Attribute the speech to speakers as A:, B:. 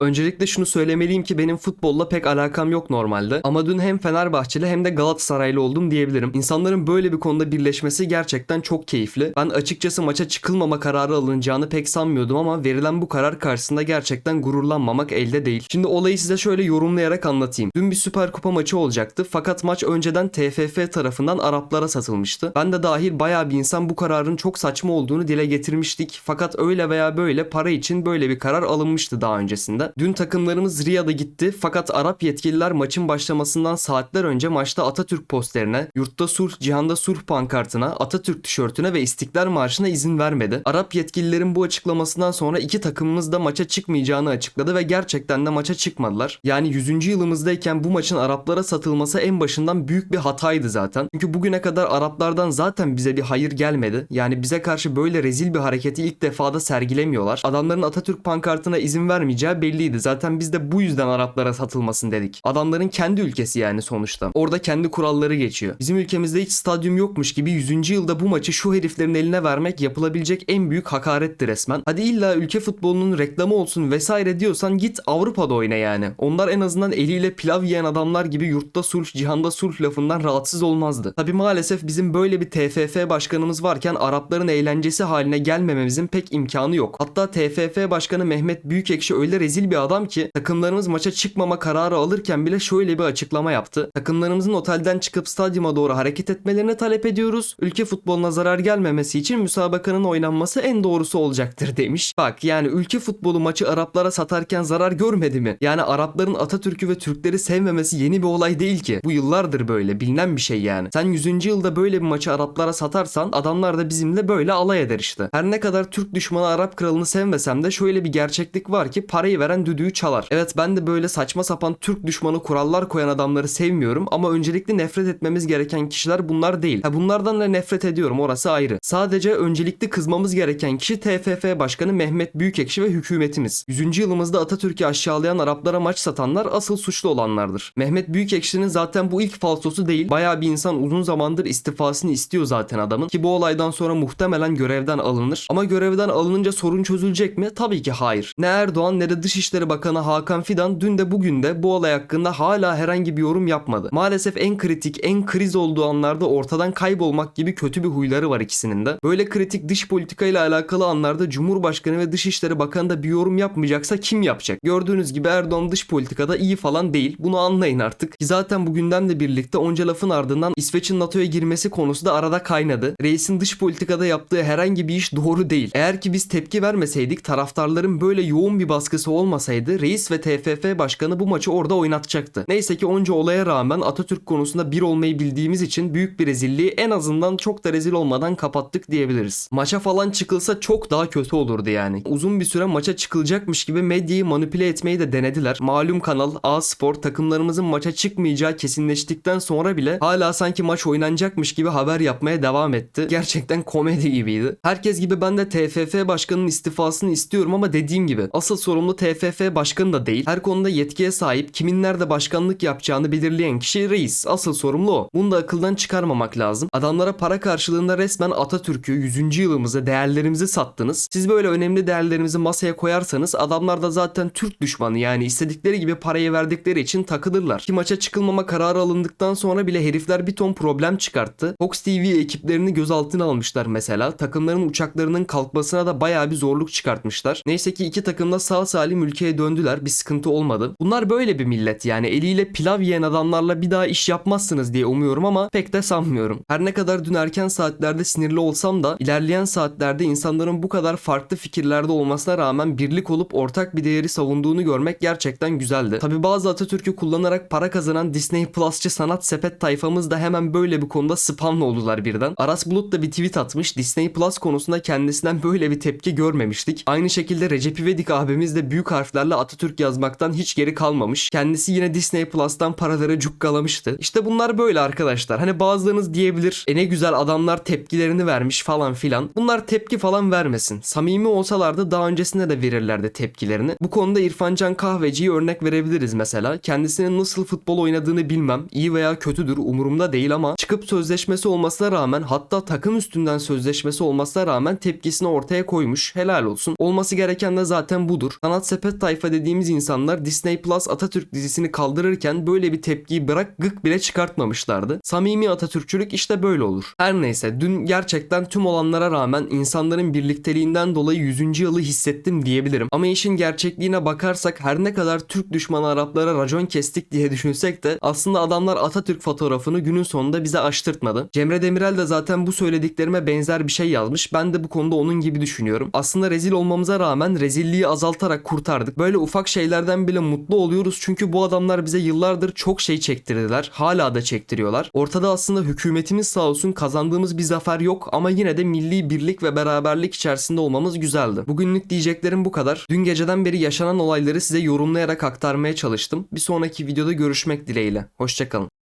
A: Öncelikle şunu söylemeliyim ki benim futbolla pek alakam yok normalde. Ama dün hem Fenerbahçeli hem de Galatasaraylı oldum diyebilirim. İnsanların böyle bir konuda birleşmesi gerçekten çok keyifli. Ben açıkçası maça çıkılmama kararı alınacağını pek sanmıyordum ama verilen bu karar karşısında gerçekten gururlanmamak elde değil. Şimdi olayı size şöyle yorumlayarak anlatayım. Dün bir Süper Kupa maçı olacaktı fakat maç önceden TFF tarafından Araplara satılmıştı. Ben de dahil bayağı bir insan bu kararın çok saçma olduğunu dile getirmiştik. Fakat öyle veya böyle para için böyle bir karar alınmıştı daha öncesinde. Dün takımlarımız Riyad'a gitti fakat Arap yetkililer maçın başlamasından saatler önce maçta Atatürk posterine, yurtta sulh, cihanda sulh pankartına, Atatürk tişörtüne ve İstiklal Marşı'na izin vermedi. Arap yetkililerin bu açıklamasından sonra iki takımımız da maça çıkmayacağını açıkladı ve gerçekten de maça çıkmadılar. Yani 100. yılımızdayken bu maçın Araplara satılması en başından büyük bir hataydı zaten. Çünkü bugüne kadar Araplardan zaten bize bir hayır gelmedi. Yani bize karşı böyle rezil bir hareketi ilk defada sergilemiyorlar. Adamların Atatürk pankartına izin vermeyeceği belliydi. Zaten biz de bu yüzden Araplara satılmasın dedik. Adamların kendi ülkesi yani sonuçta. Orada kendi kuralları geçiyor. Bizim ülkemizde hiç stadyum yokmuş gibi 100. yılda bu maçı şu heriflerin eline vermek yapılabilecek en büyük hakaretti resmen. Hadi illa ülke futbolunun reklamı olsun vesaire diyorsan git Avrupa'da oyna yani. Onlar en azından eliyle pilav yiyen adamlar gibi yurtta sulh, cihanda sulh lafından rahatsız olmazdı. Tabi maalesef bizim böyle bir TFF başkanımız varken Arapların eğlencesi haline gelmememizin pek imkanı yok. Hatta TFF başkanı Mehmet Büyükekşi öyle rezil bir adam ki takımlarımız maça çıkmama kararı alırken bile şöyle bir açıklama yaptı. Takımlarımızın otelden çıkıp stadyuma doğru hareket etmelerini talep ediyoruz. Ülke futboluna zarar gelmemesi için müsabakanın oynanması en doğrusu olacaktır demiş. Bak yani ülke futbolu maçı Araplara satarken zarar görmedi mi? Yani Arapların Atatürk'ü ve Türkleri sevmemesi yeni bir olay değil ki. Bu yıllardır böyle bilinen bir şey yani. Sen 100. yılda böyle bir maçı Araplara satarsan adamlar da bizimle böyle alay eder işte. Her ne kadar Türk düşmanı Arap kralını sevmesem de şöyle bir gerçeklik var ki parayı veren düdüğü çalar. Evet ben de böyle saçma sapan Türk düşmanı kurallar koyan adamları sevmiyorum ama öncelikle nefret etmemiz gereken kişiler bunlar değil. Ha bunlardan da nefret ediyorum orası ayrı. Sadece öncelikli kızmamız gereken kişi TFF Başkanı Mehmet Büyükekşi ve hükümetimiz. 100. yılımızda Atatürk'ü aşağılayan Araplara maç satanlar asıl suçlu olanlardır. Mehmet Büyükekşi'nin zaten bu ilk falsosu değil. Bayağı bir insan uzun zamandır istifasını istiyor zaten adamın ki bu olaydan sonra muhtemelen görevden alınır. Ama görevden alınınca sorun çözülecek mi? Tabii ki hayır. Ne Erdoğan ne de Dışişleri Bakanı Hakan Fidan dün de bugün de bu olay hakkında hala herhangi bir yorum yapmadı. Maalesef en kritik, en kriz olduğu anlarda ortadan kaybolmak gibi kötü bir huyları var ikisinin de. Böyle kritik dış politika ile alakalı anlarda Cumhurbaşkanı ve Dışişleri Bakanı da bir yorum yapmayacaksa kim yapacak? Gördüğünüz gibi Erdoğan dış politikada iyi falan değil. Bunu anlayın artık. Zaten bu gündemle birlikte onca lafın ardından İsveç'in NATO'ya girmesi konusu da arada kaynadı. Reisin dış politikada yaptığı herhangi bir iş doğru değil. Eğer ki biz tepki vermeseydik taraftarların böyle yoğun bir baskısı olmasaydı reis ve TFF başkanı bu maçı orada oynatacaktı. Neyse ki onca olaya rağmen Atatürk konusunda bir olmayı bildiğimiz için büyük bir rezilliği en azından çok da rezil olmadan kapattık diyebiliriz. Maça falan çıkılsa çok daha kötü olurdu yani. Uzun bir süre maça çıkılacakmış gibi medyayı manipüle etmeyi de denediler. Malum kanal A Spor takımlarımızın maça çıkmayacağı kesinleştikten sonra bile hala sanki maç oynanacakmış gibi haber yapmaya devam etti. Gerçekten komedi gibiydi. Herkes gibi ben de TFF başkanının istifasını istiyorum ama dediğim gibi asıl sorumlu TFF başkanı da değil. Her konuda yetkiye sahip kimin nerede başkanlık yapacağını belirleyen kişi reis. Asıl sorumlu o. Bunu da akıldan çıkarmamak lazım. Adamlara para karşılığında resmen Atatürk'ü 100. yılımızı değerlerimizi sattınız. Siz böyle önemli değerlerimizi masaya koyarsanız adamlar da zaten Türk düşmanı yani istedikleri gibi parayı verdikleri için takılırlar. Ki maça çıkılmama kararı alındıktan sonra bile herifler bir ton problem çıkarttı. Fox TV ekiplerini gözaltına almışlar mesela. Takımların uçaklarının kalkmasına da bayağı bir zorluk çıkartmışlar. Neyse ki iki takım da sağ salim ülkeye döndüler. Bir sıkıntı olmadı. Bunlar böyle bir millet yani eliyle pilav yiyen adamlarla bir daha iş yapmazsınız diye umuyorum ama pek de sanmıyorum. Her ne kadar dün erken saatlerde sinirli olsam da ilerleyen saatlerde insanların bu kadar farklı fikirlerde olmasına rağmen birlik olup ortak bir değeri savunduğunu görmek gerçekten güzeldi. Tabi bazı Atatürk'ü kullanarak para kazanan Disney Plus'çı sanat sepet tayfamız da hemen böyle bir konuda spamla oldular birden. Aras Bulut da bir tweet atmış. Disney Plus konusunda kendisinden böyle bir tepki görmemiştik. Aynı şekilde Recep İvedik abimiz de büyük harflerle Atatürk yazmaktan hiç geri kalmamış. Kendisi yine Disney Plus'tan paraları cukkalamıştı. İşte bunlar böyle arkadaşlar. Hani bazılarınız diyebilir e ne güzel adamlar tepkilerini vermiş falan filan. Bunlar tepki falan vermesin. Samimi olsalardı daha öncesinde de verirlerdi tepkilerini. Bu konuda İrfancan Kahveci'yi örnek verebiliriz mesela. Kendisinin nasıl futbol oynadığını bilmem. iyi veya kötüdür umurumda değil ama çıkıp sözleşmesi olmasına rağmen hatta takım üstünden sözleşmesi olmasına rağmen tepkisini ortaya koymuş. Helal olsun. Olması gereken de zaten budur. Sanat sepet sepet tayfa dediğimiz insanlar Disney Plus Atatürk dizisini kaldırırken böyle bir tepkiyi bırak gık bile çıkartmamışlardı. Samimi Atatürkçülük işte böyle olur. Her neyse dün gerçekten tüm olanlara rağmen insanların birlikteliğinden dolayı 100. yılı hissettim diyebilirim. Ama işin gerçekliğine bakarsak her ne kadar Türk düşmanı Araplara racon kestik diye düşünsek de aslında adamlar Atatürk fotoğrafını günün sonunda bize açtırtmadı. Cemre Demirel de zaten bu söylediklerime benzer bir şey yazmış. Ben de bu konuda onun gibi düşünüyorum. Aslında rezil olmamıza rağmen rezilliği azaltarak kurtardık. Böyle ufak şeylerden bile mutlu oluyoruz çünkü bu adamlar bize yıllardır çok şey çektirdiler. Hala da çektiriyorlar. Ortada aslında hükümetimiz sağ olsun kazandığımız bir zafer yok ama yine de milli birlik ve beraberlik içerisinde olmamız güzeldi. Bugünlük diyeceklerim bu kadar. Dün geceden beri yaşanan olayları size yorumlayarak aktarmaya çalıştım. Bir sonraki videoda görüşmek dileğiyle. Hoşçakalın.